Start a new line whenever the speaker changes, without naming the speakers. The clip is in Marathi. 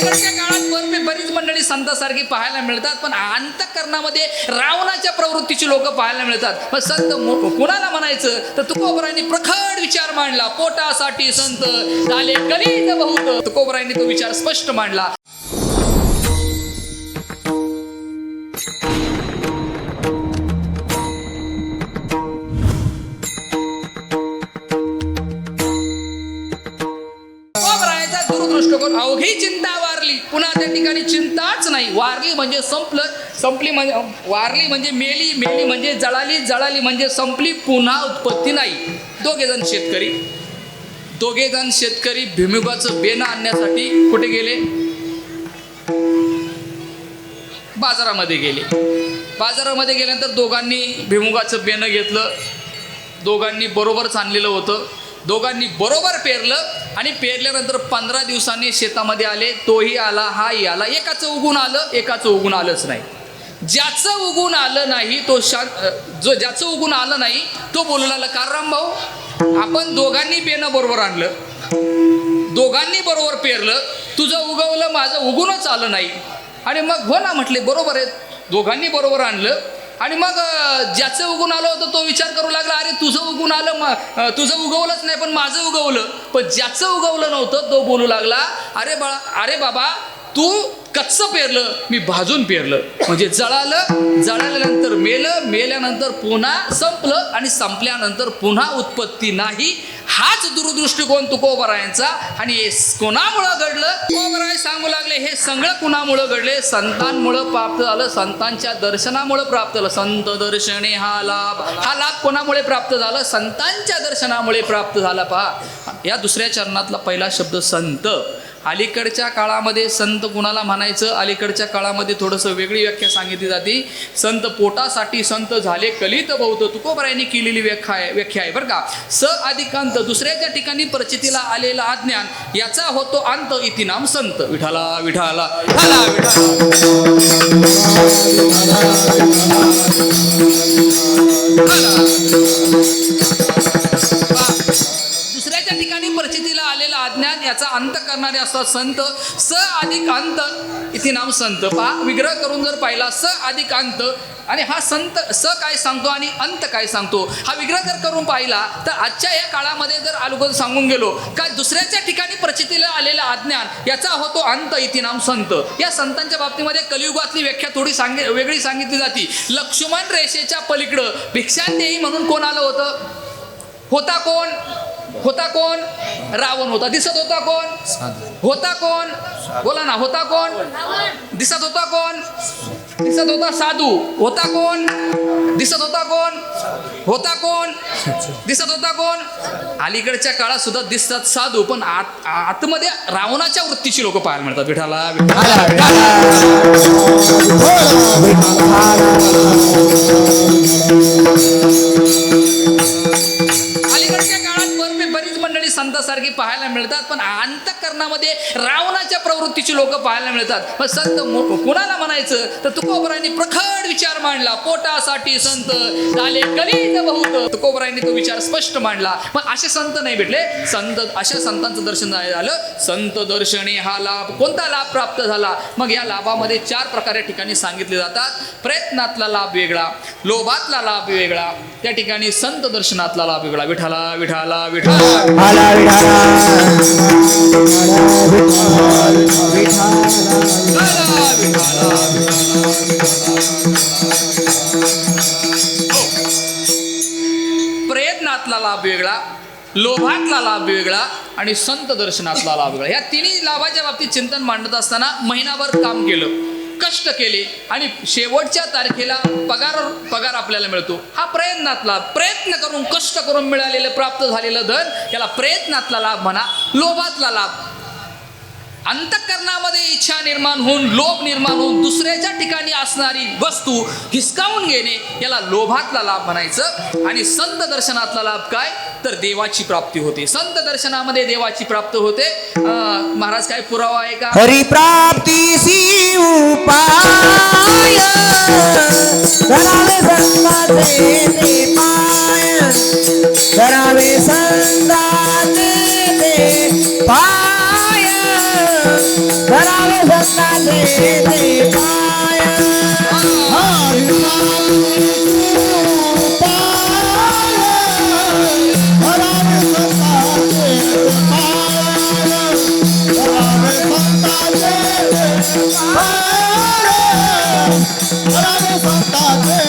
अलीकडच्या काळात बरबी बरीच मंडळी संतासारखी पाहायला मिळतात पण अंतकरणामध्ये रावणाच्या प्रवृत्तीची लोक पाहायला मिळतात. मग संत कुणाला म्हणायचं? तर तुकोबरायांनी प्रखड विचार मांडला. पोटासाठी संत झाले कलीत बहुत तुकोबरायांनी तो विचार स्पष्ट मांडला. पुन्हा त्या ठिकाणी चिंताच नाही. वारली म्हणजे संपलं संपली म्हणजे वारली म्हणजे मेली मेली म्हणजे जळाली जळाली म्हणजे संपली पुन्हा उत्पत्ती नाही. दोघे जण शेतकरी. दोघे जण शेतकरी भीमुगाचं बेणं आणण्यासाठी कुठे गेले? बाजारामध्ये गेले. बाजारामध्ये गेल्यानंतर दोघांनी भिमुगाचं बेणं घेतलं. दोघांनी बरोबरच आणलेलं होतं. दोघांनी बरोबर पेरलं आणि पेरल्यानंतर पंधरा दिवसांनी शेतामध्ये आले तोही आला हाही आला. एकाचं उगून आलं एकाचं उगून आलंच नाही. ज्याचं उगून आलं नाही तो शा जो ज्याचं उगून आलं नाही तो बोलू लागला कारण भाऊ आपण दोघांनी पेरणं बरोबर आणलं. दोघांनी बरोबर पेरलं. तुझं उगवलं माझं उगूनच आलं नाही. आणि मग हो ना म्हटले बरोबर आहे. दोघांनी बरोबर आणलं. आणि मग ज्याचं उगून आलं होतं तो विचार करू लागला अरे तुझं उगून आलं मग तुझं उगवलंच नाही पण माझं उगवलं. पण ज्याचं उगवलं नव्हतं तो बोलू लागला अरे बा अरे बाबा तू कच्चं पेरलं मी भाजून पेरलं. म्हणजे जळालं जळाल्यानंतर मेलं मेल्यानंतर पुन्हा संपलं आणि संपल्यानंतर पुन्हा उत्पत्ती नाही. हाच दूरदृष्टिकोन तुकोबरायांचा. आणि हे कोणामुळं घडलं? तुकोबराय सांगू लागले हे सगळं कुणामुळं घडले? संतांमुळं प्राप्त झालं संतांच्या दर्शनामुळं प्राप्त झालं. संत दर्शने हा लाभ. हा लाभ कोणामुळे प्राप्त झाला? संतांच्या दर्शनामुळे प्राप्त झाला पहा. या दुसऱ्या चरणातला पहिला शब्द संत. अलीकडच्या काळामध्ये संत कुणाला म्हणायचं? अलीकडच्या काळामध्ये थोडंसं वेगळी व्याख्या सांगितली जाते. संत पोटासाठी संत झाले कलित बौद्ध तुकोबरायांनी केलेली व्याख्या आहे व्याख्या आहे बरं का. स अधिकांत दुसऱ्याच्या ठिकाणी प्रचितीला आलेला अज्ञान याचा होतो अंत इति नाम संत. विठाला विठाला विठाला. अज्ञान याचा अंत करणारे असतात संत. स अधिक अंत इथे नाम संत. पहा विग्रह करून जर पाहिला स अधिक अंत आणि हा संत स काय सांगतो आणि अंत काय सांगतो? हा विग्रह जर करून पाहिला तर आजच्या या काळामध्ये जर अगोदर सांगून गेलो का दुसऱ्याच्या ठिकाणी प्रचितीला आलेला अज्ञान याचा होतो अंत इथे नाम संत. या संतांच्या बाबतीमध्ये कलियुगातली व्याख्या थोडी सांगे वेगळी सांगितली जाते. लक्ष्मण रेषेच्या पलीकडं भिक्षांदेही म्हणून कोण आलं होतं? होता कोण? होता कोण? रावण होता. दिसत होता कोण? होता कोण? बोला ना होता कोण? दिसत होता कोण? दिसत होता साधू. होता कोण? दिसत होता कोण? होता कोण? दिसत होता कोण? अलीकडच्या काळात सुद्धा दिसतात साधू पण आत आतमध्ये रावणाच्या वृत्तीची लोक पाहायला मिळतात. विठाला मिळतात पण अंतकरणामध्ये रावणाच्या प्रवृत्तीची लोक पाहायला मिळतात. मग संत कुणाला म्हणायचं? तर तुकोबरायांनी प्रखर विचार मांडला. पोटासाठी संत झाले कलित बहुत तुकोबरायांनी तो विचार स्पष्ट मांडला. पण असे संत नाही भेटले. संत अशा संतांचं दर्शन झालं. संत दर्शने हा लाभ कोणता लाभ प्राप्त झाला? मग या लाभामध्ये चार प्रकारे ठिकाणी सांगितले जातात. प्रयत्नातला लाभ वेगळा लोभातला लाभ वेगळा त्या ठिकाणी संत दर्शनातला लाभ वेगळा. विठाला विठाला. विठाला
विठाला.
प्रयत्नातला लाभ वेगळा लोभातला लाभ वेगळा आणि संत दर्शनातला लाभ वेगळा. या तिन्ही लाभाच्या बाबतीत चिंतन मांडत असताना महिनाभर काम केलं. कष्ट केले आणि शेवटच्या तारखेला पगार पगार आपल्याला मिळतो. हा प्रयत्नातला प्रयत्न करून कष्ट करून मिळालेलं प्राप्त झालेलं धन याला प्रयत्नातला लाभ म्हणा लोभातला लाभ. अंतकरणामध्ये इच्छा निर्माण होऊन लोभ निर्माण होऊन दुसऱ्याच्या ठिकाणी असणारी वस्तू हिसकावून घेणे याला लोभातला लाभ म्हणायचं. आणि संत दर्शनातला लाभ काय? तर देवाची प्राप्ती होते. संत दर्शनामध्ये देवाची प्राप्त होते. महाराज काय पुरावा आहे का?
हरी हरिप्राप्तीसी उपाय करावे संताचे ते पाय। करावे संताचे ते पाय। करावे धरावे संताचे ते पाय।
संताचे